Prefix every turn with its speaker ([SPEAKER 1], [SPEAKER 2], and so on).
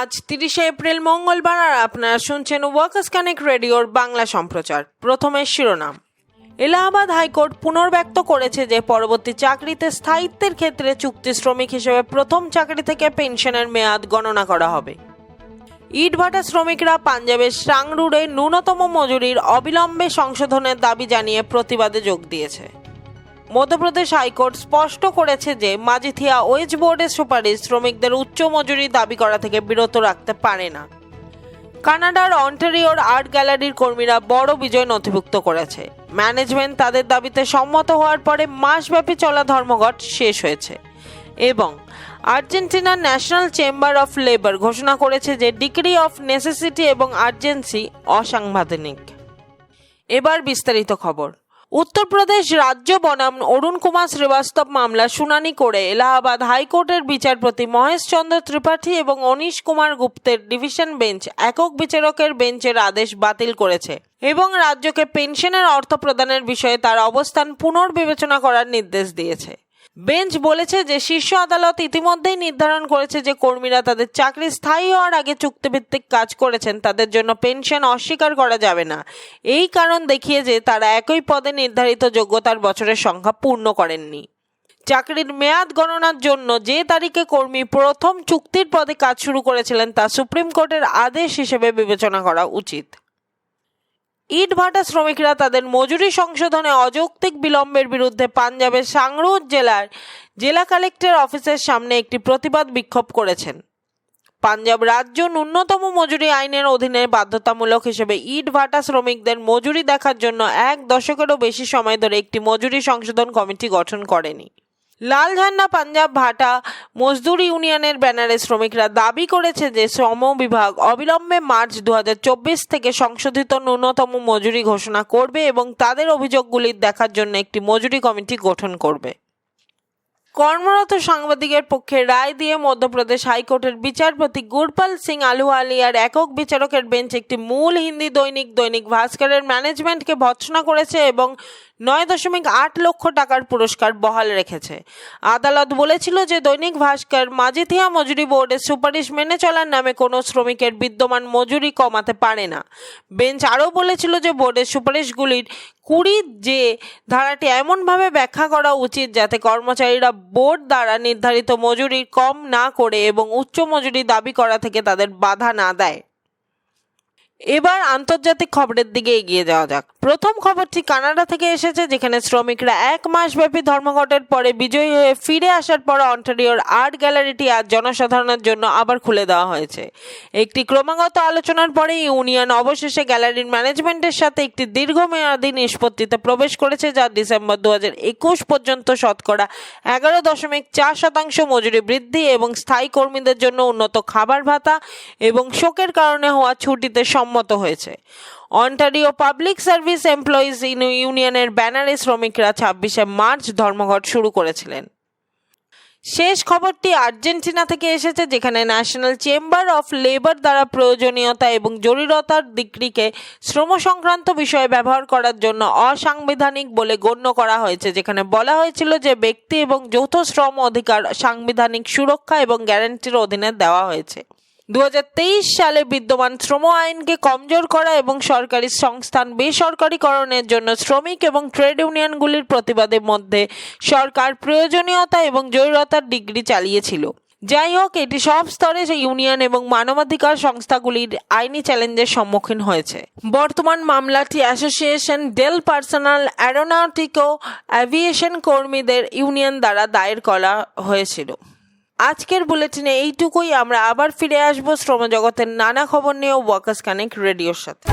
[SPEAKER 1] আজ তিরিশে এপ্রিল মঙ্গলবার আর আপনারা শুনছেন ওয়ার্কার্স কানেক্ট রেডিওর বাংলা সম্প্রচার। প্রথমে শিরোনাম। এলাহাবাদ হাইকোর্ট পুনর্ব্যক্ত করেছে যে পরবর্তী চাকরিতে স্থায়িত্বের ক্ষেত্রে চুক্তি শ্রমিক হিসেবে প্রথম চাকরি থেকে পেনশনের মেয়াদ গণনা করা হবে। ইটভাটা শ্রমিকরা পাঞ্জাবের সাংরুড়ে ন্যূনতম মজুরির অবিলম্বে সংশোধনের দাবি জানিয়ে প্রতিবাদে যোগ দিয়েছে। মধ্যপ্রদেশ হাইকোর্ট স্পষ্ট করেছে যে মাজিথিয়া ওয়েজ বোর্ডের সুপারিশ শ্রমিকদের উচ্চ মজুরি দাবি করা থেকে বিরত রাখতে পারে না। কানাডার অন্টারিওর আর্ট গ্যালারির কর্মীরা বড় বিজয় নথিভুক্ত করেছে। ম্যানেজমেন্ট তাদের দাবিতে সম্মত হওয়ার পরে মাসব্যাপী চলা ধর্মঘট শেষ হয়েছে এবং আর্জেন্টিনার ন্যাশনাল চেম্বার অফ লেবার ঘোষণা করেছে যে ডিগ্রি অফ নেসেসিটি এবং আর্জেন্সি অসাংবিধানিক। এবার বিস্তারিত খবর। উত্তরপ্রদেশ রাজ্য বনাম অরুণ কুমার শ্রীবাস্তব মামলা শুনানি করে এলাহাবাদ হাইকোর্টের বিচারপতি মহেশ চন্দ্র ত্রিপাঠী এবং অনিশ কুমার গুপ্তের ডিভিশন বেঞ্চ একক বিচারকের বেঞ্চের আদেশ বাতিল করেছে এবং রাজ্যকে পেনশনের অর্থ প্রদানের বিষয়ে তার অবস্থান পুনর্বিবেচনা করার নির্দেশ দিয়েছে। বেঞ্চ বলেছে যে শীর্ষ আদালত ইতিমধ্যেই নির্ধারণ করেছে যে কর্মীরা তাদের চাকরি স্থায়ী হওয়ার আগে চুক্তিভিত্তিক কাজ করেছেন, তাদের জন্য পেনশন অস্বীকার করা যাবে না। এই কারণ দেখিয়ে যে তারা একই পদে নির্ধারিত যোগ্যতার বছরের সংখ্যা পূর্ণ করেননি। চাকরির মেয়াদ গণনার জন্য যে তারিখে কর্মী প্রথম চুক্তির পদে কাজ শুরু করেছিলেন তা সুপ্রিম কোর্টের আদেশ হিসেবে বিবেচনা করা উচিত। ইট ভাটা শ্রমিকরা তাদের মজুরি সংশোধনে অযৌক্তিক বিলম্বের বিরুদ্ধে পাঞ্জাবের সাংরুর জেলার জেলা কালেক্টর অফিসের সামনে একটি প্রতিবাদ বিক্ষোভ করেছেন। পাঞ্জাব রাজ্য ন্যূনতম মজুরি আইনের অধীনে বাধ্যতামূলক হিসেবে ইট ভাটা শ্রমিকদের মজুরি দেখার জন্য এক দশকেরও বেশি সময় ধরে একটি মজুরি সংশোধন কমিটি গঠন করেনি। লাল ঝান্ডা পাঞ্জাব ভাটা মজদুর ইউনিয়নের ব্যানারে শ্রমিকরা দাবি করেছে যে শ্রম বিভাগ অবিলম্বে মার্চ দু হাজার চব্বিশ থেকে সংশোধিত ন্যূনতম মজুরি ঘোষণা করবে এবং তাদের অভিযোগগুলি দেখার জন্য একটি মজুরি কমিটি গঠন করবে। কর্মরত সাংবাদিকের পক্ষে রায় দিয়ে মধ্যপ্রদেশ হাইকোর্টের বিচারপতি গুরপাল সিং আলুওয়ালিয়ার একক বিচারকের বেঞ্চ একটি মূল হিন্দি দৈনিক দৈনিক ভাস্করের ম্যানেজমেন্টকে ভৎসনা করেছে এবং নয় দশমিক আট লক্ষ টাকার পুরস্কার বহাল রেখেছে। আদালত বলেছিল যে দৈনিক ভাস্কর মাজিথিয়া মজুরি বোর্ডের সুপারিশ মেনে চলার নামে কোনো শ্রমিকের বিদ্যমান মজুরি কমাতে পারে না। বেঞ্চ আরও বলেছিল যে বোর্ডের সুপারিশগুলির কুড়ি যে ধারাটি এমনভাবে ব্যাখ্যা করা উচিত যাতে কর্মচারীরা বোর্ড দ্বারা নির্ধারিত মজুরি কম না করে এবং উচ্চ মজুরি দাবি করা থেকে তাদের বাধা না দেয়। এবার আন্তর্জাতিক খবরের দিকে এগিয়ে যাওয়া যাক। প্রথম খবরটি কানাডা থেকে এসেছে, যেখানে শ্রমিকরা এক মাসব্যাপী ধর্মঘটের পরে বিজয়ী হয়ে ফিরে আসার পর অন্টারিওর আর্ট গ্যালারিটি আজ জনসাধারণের জন্য আবার খুলে দেওয়া হয়েছে। একটি ক্রমাগত আলোচনার পরে ইউনিয়ন অবশেষে গ্যালারির ম্যানেজমেন্টের সাথে একটি দীর্ঘমেয়াদী নিষ্পত্তিতে প্রবেশ করেছে, যা ডিসেম্বর দু একুশ পর্যন্ত শতকরা এগারো দশমিক চার শতাংশ মজুরি বৃদ্ধি এবং স্থায়ী কর্মীদের জন্য উন্নত খাবার ভাতা এবং শোকের কারণে হওয়া ছুটিতে সম্মত হয়েছে। অন্টারিও পাবলিক সার্ভিস এমপ্লয়িজ ইউনিয়নের ব্যানারে শ্রমিকরা ছাব্বিশে মার্চ ধর্মঘট শুরু করেছিলেন। শেষ খবরটি আর্জেন্টিনা থেকে এসেছে, যেখানে ন্যাশনাল চেম্বার অফ লেবার দ্বারা প্রয়োজনীয়তা এবং জরুরতার দিকটিকে শ্রম সংক্রান্ত বিষয়ে ব্যবহার করার জন্য অসাংবিধানিক বলে গণ্য করা হয়েছে, যেখানে বলা হয়েছিল যে ব্যক্তি এবং যৌথ শ্রম অধিকার সাংবিধানিক সুরক্ষা এবং গ্যারান্টির অধীনে দেওয়া হয়েছে। দু হাজার তেইশ সালে বিদ্যমান শ্রম আইনকে কমজোর করা এবং সরকারি সংস্থান বেসরকারীকরণের জন্য শ্রমিক এবং ট্রেড ইউনিয়নগুলির প্রতিবাদের মধ্যে সরকার প্রয়োজনীয়তা এবং জরুরতার ডিগ্রি চালিয়েছিল। যাই হোক, এটি সব স্তরে ইউনিয়ন এবং মানবাধিকার সংস্থাগুলির আইনি চ্যালেঞ্জের সম্মুখীন হয়েছে। বর্তমান মামলাটি অ্যাসোসিয়েশন, ডেল পার্সোনাল অ্যারোনটিকো অ্যাভিয়েশন কর্মীদের ইউনিয়ন দ্বারা দায়ের করা হয়েছিল। আজকের বুলেটিনে এইটুকুই। আমরা আবার ফিরে আসব শ্রমজগতের নানা খবর নিয়ে ওয়ার্কার্স কানেক্ট রেডিওর সাথে।